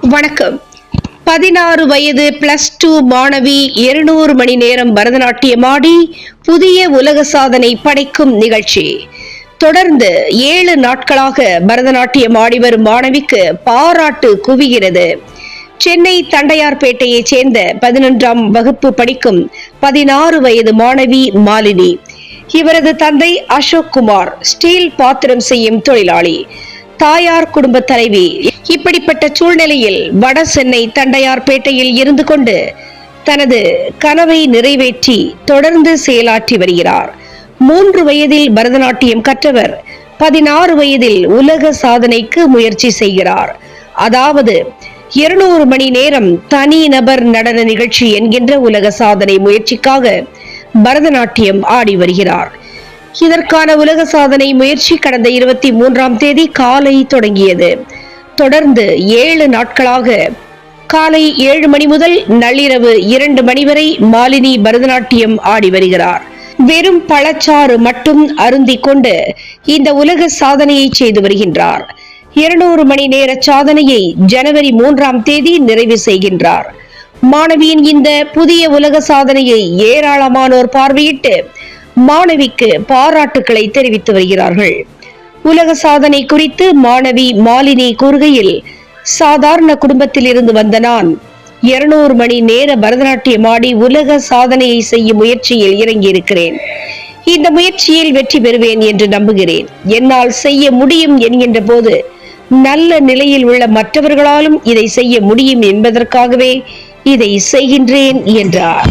வணக்கம். பதினாறு வயது பிளஸ் டூ மாணவி இருநூறு மணி நேரம் பரதநாட்டியம் ஆடி புதிய உலக சாதனை படைக்கும் நிகழ்ச்சி. தொடர்ந்து ஏழு நாட்களாக பரதநாட்டியம் ஆடி வரும் மாணவிக்கு பாராட்டு குவிகிறது. சென்னை தண்டையார்பேட்டையைச் சேர்ந்த பதினொன்றாம் வகுப்பு படிக்கும் பதினாறு வயது மாணவி மாலினி. இவரது தந்தை அசோக் குமார் ஸ்டீல் பாத்திரம் செய்யும் தொழிலாளி. தாயார் குடும்ப தலைவி இப்படிப்பட்ட சூழ்நிலையில் வட சென்னை தண்டையார்பேட்டையில் இருந்து கொண்டு தனது கனவை நிறைவேற்றி தொடர்ந்து செயலாற்றி வருகிறார். மூன்று வயதில் பரதநாட்டியம் கற்றவர் பதினாறு வயதில் உலக சாதனைக்கு முயற்சி செய்கிறார். அதாவது இருநூறு மணி நேரம் தனி நபர் நடன நிகழ்ச்சி என்கின்ற உலக சாதனை முயற்சிக்காக பரதநாட்டியம் ஆடி வருகிறார். இதற்கான உலக சாதனை முயற்சி கடந்த இருபத்தி மூன்றாம் தேதி காலை தொடங்கியது. தொடர்ந்து ஏழு நாட்களாக காலை ஏழு மணி முதல் நள்ளிரவு இரண்டு மணி வரை மாலினி பரதநாட்டியம் ஆடி வருகிறார். வெறும் பழச்சாறு மட்டும் அருந்தி கொண்டு இந்த உலக சாதனையை செய்து வருகின்றார். இருநூறு மணி நேர சாதனையை ஜனவரி மூன்றாம் தேதி நிறைவு செய்கின்றார். மாணவியின் இந்த புதிய உலக சாதனையை ஏராளமானோர் பார்வையிட்டு மாணவிக்கு பாராட்டுக்களை தெரிவித்து வருகிறார்கள். உலக சாதனை குறித்து மாணவி மாலினி கூறுகையில் சாதாரண குடும்பத்தில் இருந்து வந்த நான் இருநூறு மணி நேர பரதநாட்டியம் ஆடி உலக சாதனையை செய்யும் முயற்சியில் இறங்கியிருக்கிறேன். இந்த முயற்சியில் வெற்றி பெறுவேன் என்று நம்புகிறேன். என்னால் செய்ய முடியும் என்கின்ற போது நல்ல நிலையில் உள்ள மற்றவர்களாலும் இதை செய்ய முடியும் என்பதற்காகவே இதை செய்கின்றேன் என்றார்.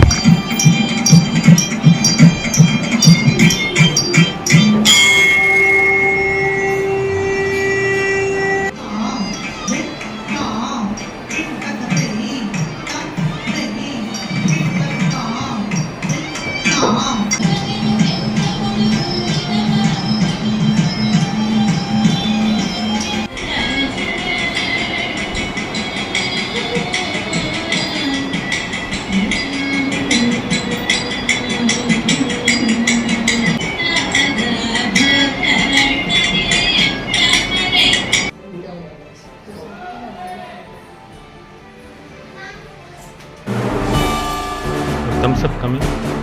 Thums up coming